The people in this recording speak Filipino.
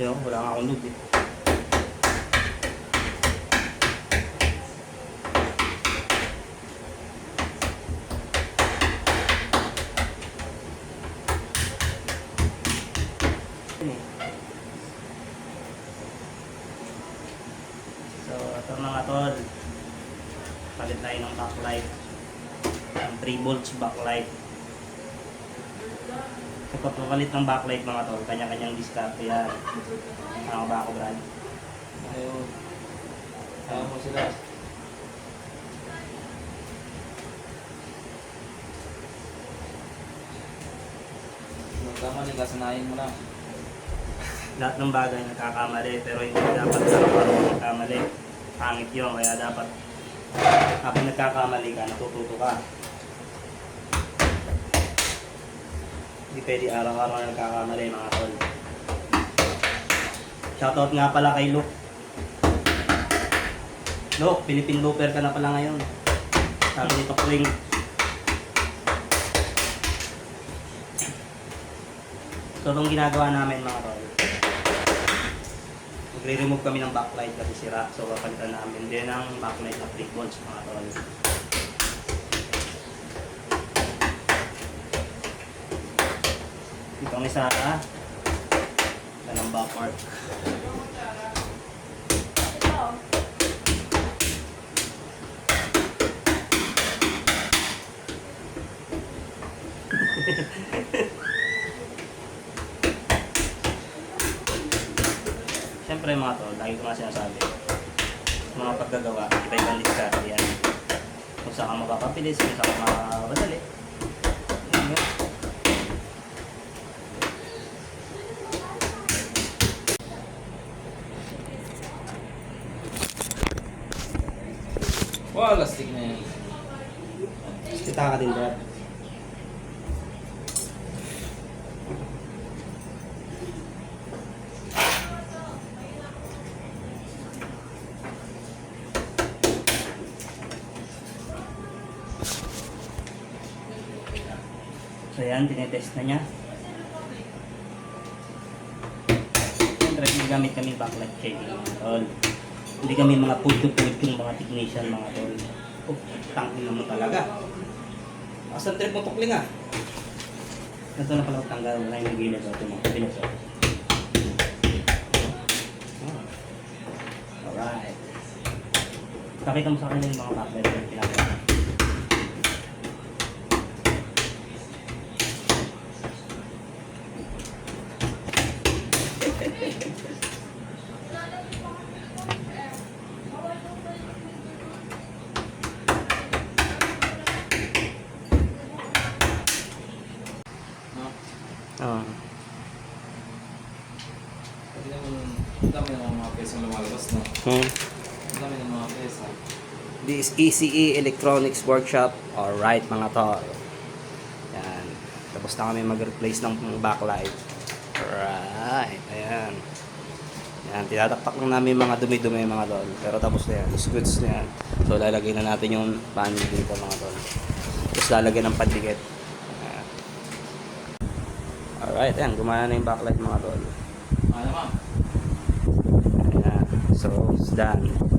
Yun, wala nga akong. Yun eh. So, ito mga tol. Palit tayo ng backlight. Ang 3 volts backlight. Sa pagpapalit ng backlight mga tol, kanya-kanyang diskarte yan. Tama ba ako, Brad? Ayun. Tama mo sila. Magkamali, kasanayin mo na. Lahat ng bagay nagkakamali, pero hindi dapat araw-araw nagkamali. Pangit yun, kaya dapat habang nagkakamali ka, natututo ka. Hindi pwede araw-araw na nagkakamali mga tol. Shoutout nga pala kay Luke. Luke, Philippine Looper ka na pala ngayon. Sabi ni Tokring. So, itong ginagawa namin mga tol. Magre-remove kami ng backlight kasi sira. So, papalitan namin din ang backlight na 3 volts mga tol. Dito ang isa. Ito ng back mark. Siyempre mga tol, lagi ko nga sinasabi. Sa mga paggagawa, iba-ibang diskarte yan. Kung saan ka makakabilis, kung saan ka makakadali. Yun yun. Wow, lastik na yan. Kita ka din Brad. So yan, tinetest na niya. Siyempre, gamit kami backlight mga tol. Hindi kami mga pulto-pulto yung mga technician mga tol. Oh, tangin na mo talaga. Asan trip mo tukling ah? Ito na pala tanggal na yung gilid o ito mga kabinet o. Ah. Alright. Pakita mo sa kanila yung mga backlight na pinagawa. Pati naman, ang dami ng mga pesang lumalabas, no? Hmm. Ang dami ng mga pesa. This is ECE Electronics Workshop. Alright mga tol. Yan. Tapos na kami mag-replace ng backlight. Alright. Ayan. Yan. Tinataktak lang namin yung mga dumi-dumi mga tol. Pero tapos na yan. Goods na yan. So lalagay na natin yung pan dito mga tol. Tapos lalagay ng pandikit. Alright. Ayan. Gumana na yung backlight mga tol. Ano ma'am? Ayan. So, it's done.